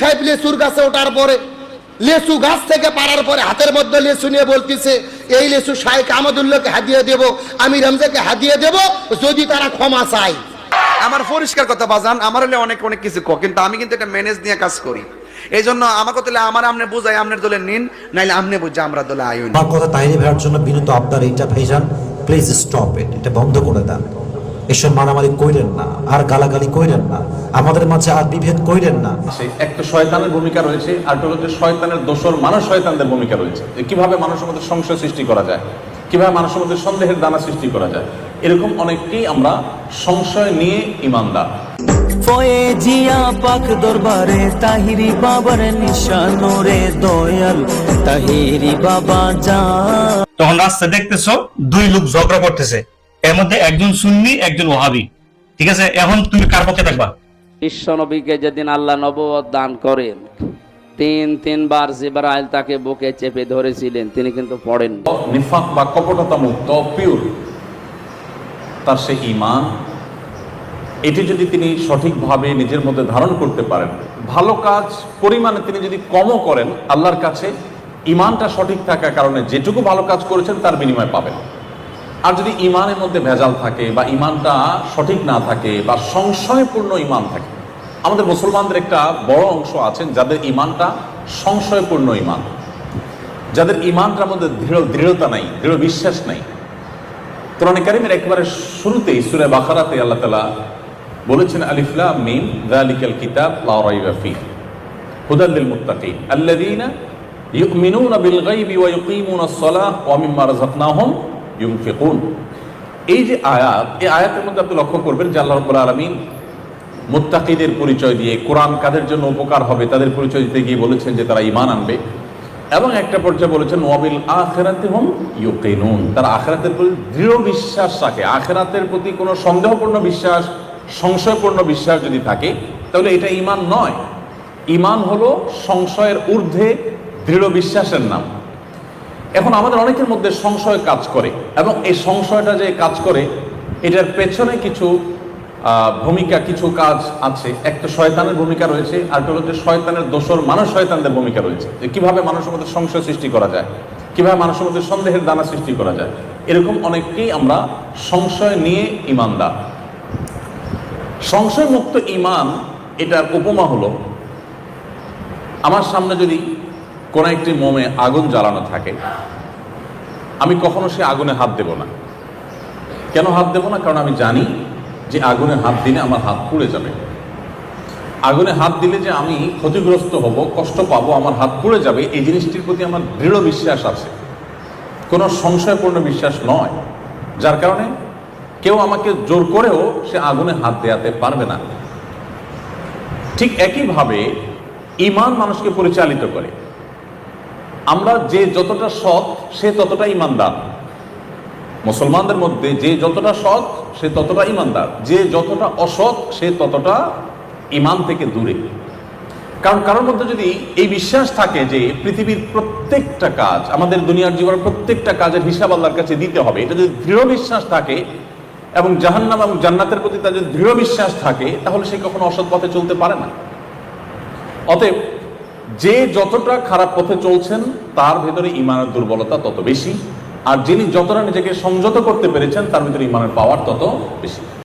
সাহেব লেচুর গাছে ওঠার পরে লেচু গাছ থেকে পারার পরে হাতের মধ্যে লেচু নিয়ে বলতেছে এই লেচু শাহেক আহমদুল্লাহকে হাদিয়ে দেব আমি রমজাকে হাদিয়ে দেব যদি তারা ক্ষমা চায়। আমার পরিষ্কার কথা বাজান আমার হলে অনেক অনেক কিছু কো কিন্তু আমি কিন্তু এটা ম্যানেজ নিয়ে কাজ করি। এই জন্য আমার কথা আমার আমনে বুঝাই আমনের দলে নিন নাইলে আমনে বুঝা আমরা দলে আয়ুন আমার কথা তাহিনী ভাইয়ের জন্য বিনীত আবদার এইটা ভাইজান প্লিজ স্টপ ইট এটা বন্ধ করে দেন। এসব মারামারি কইরেন না আর গালাগালি কইরেন না আমাদের মাঝে আর বিভেদ কইরেন না। একটা শয়তানের ভূমিকা রয়েছে আর একটা হচ্ছে শয়তানের দোসর মানুষ শয়তানদের ভূমিকা রয়েছে। যে কীভাবে মানুষের মধ্যে সংশয় সৃষ্টি করা যায়? কীভাবে মানুষের মধ্যে সন্দেহের দানা সৃষ্টি করা যায়? এরকম অনেককেই আমরা সংশয় নিয়ে ইমানদার। ফয়ে জিয়া পাক দরবারে তাহিরি বাবার নিশানোরে দয়াল। তাহিরি বাবা যা তখন রাস্তা দেখতেছো দুই লোক ঝগড়া করতেছে। এর মধ্যে একজন সুন্নি একজন ওহাবি। ঠিক আছে? এখন তুমি কার পক্ষে থাকবা? বিশ্বনবীকে যেদিন আল্লাহ নবুয়ত দান করেন তিন তিনবার জিবরাইল তাকে বুকে চেপে ধরেছিলেন তিনি কিন্তু পড়েন নিফাক বা কপটতা মুক্ত পিওর তার সে ইমান এটি যদি তিনি সঠিকভাবে নিজের মধ্যে ধারণ করতে পারেন ভালো কাজ পরিমাণে তিনি যদি কমও করেন আল্লাহর কাছে ইমানটা সঠিক থাকার কারণে যেটুকু ভালো কাজ করেছেন তার বিনিময় পাবেন। আর যদি ইমানের মধ্যে ভেজাল থাকে বা ইমানটা সঠিক না থাকে বা সংশয়পূর্ণ ইমান থাকে, আমাদের মুসলমানদের একটা বড় অংশ আছেন যাদের ইমানটা সংশয়পূর্ণ ইমান। যাদের ইমানটার মধ্যে দৃঢ়, দৃঢ়তা নাই, দৃঢ় বিশ্বাস নাই। কোরআন কারিমের একেবারে শুরুতেই সুরে বাখারাতে আল্লাহ তালা বলেছেন আলিফলা মিম, যালিকাল কিতাব লা রাইবা ফি হুদাল লিল মুত্তাকিন। আল্লাযীনা ইউমিনুনা বিল গায়বি ওয়া ইউকিমুনাস সালাহ ওয়া মিম্মা রাযাকনাহুম ইউনফিকুন। এই যে আয়াত, এই আয়াতের মধ্যে আপনি লক্ষ্য করবেন যে আল্লাহ রাব্বুল আলামিন মুত্তাকিদের পরিচয় দিয়ে কোরআন কাদের জন্য উপকার হবে তাদের পরিচয় দিতে গিয়ে বলেছেন যে তারা ঈমান আনবে। এবং একটা পর্যায়ে বলেছেন, ওয়াবিল আখেরাতে হম ইউকিনুন। তারা আখেরাতের প্রতি দৃঢ় বিশ্বাস রাখে। আখেরাতের প্রতি কোনো সন্দেহপূর্ণ বিশ্বাস, সংশয়পূর্ণ বিশ্বাস যদি থাকে, তাহলে এটা ইমান নয়। ইমান হলো সংশয়ের ঊর্ধ্বে দৃঢ় বিশ্বাসের নাম। এখন আমাদের অনেকের মধ্যে সংশয় কাজ করে এবং এই সংশয়টা যে কাজ করে, এটার পেছনে কিছু ভূমিকা, কিছু কাজ আছে। একটা শয়তানের ভূমিকা রয়েছে, আর হচ্ছে শয়তানের দোসর মানুষ শয়তানদের ভূমিকা রয়েছে। যে কীভাবে মানুষের মধ্যে সংশয় সৃষ্টি করা যায়, কীভাবে মানুষের মধ্যে সন্দেহের দানা সৃষ্টি করা যায়, এরকম অনেককেই আমরা সংশয় নিয়ে ইমানদার। সংশয় মুক্ত ইমান, এটার উপমা হলো, আমার সামনে যদি কোনো একটি মোমে আগুন জ্বালানো থাকে, আমি কখনো সে আগুনে হাত দেব না। কেন হাত দেব না? কারণ আমি জানি যে আগুনে হাত দিলে আমার হাত পুড়ে যাবে। আগুনে হাত দিলে যে আমি ক্ষতিগ্রস্ত হব, কষ্ট পাবো, আমার হাত পুড়ে যাবে, এই জিনিসটির প্রতি আমার দৃঢ় বিশ্বাস আছে। কোনো সংশয়পূর্ণ বিশ্বাস নয়। যার কারণে কেউ আমাকে জোর করেও সে আগুনে হাত দেওয়াতে পারবে না। ঠিক একইভাবে ইমান মানুষকে পরিচালিত করে। আমরা যে যতটা সৎ, সে ততটা ইমানদার। মুসলমানদের মধ্যে যে যতটা সৎ, সে ততটা ইমানদার। যে যতটা অসৎ, সে ততটা ইমান থেকে দূরে। কারণ কারোর মধ্যে যদি এই বিশ্বাস থাকে যে পৃথিবীর প্রত্যেকটা কাজ, আমাদের দুনিয়ার জীবনের প্রত্যেকটা কাজের হিসাব আল্লাহর কাছে দিতে হবে, এটা যদি দৃঢ় বিশ্বাস থাকে এবং জাহান্নাম এবং জান্নাতের প্রতি তার যদি দৃঢ় বিশ্বাস থাকে, তাহলে সে কখনো অসৎ পথে চলতে পারে না। অতএব যে যতটা খারাপ পথে চলছেন, তার ভেতরে ইমানের দুর্বলতা তত বেশি। আর যিনি যতটা নিজেকে সংযত করতে পেরেছেন, তার ভিতরে ইমানের পাওয়ার তত বেশি।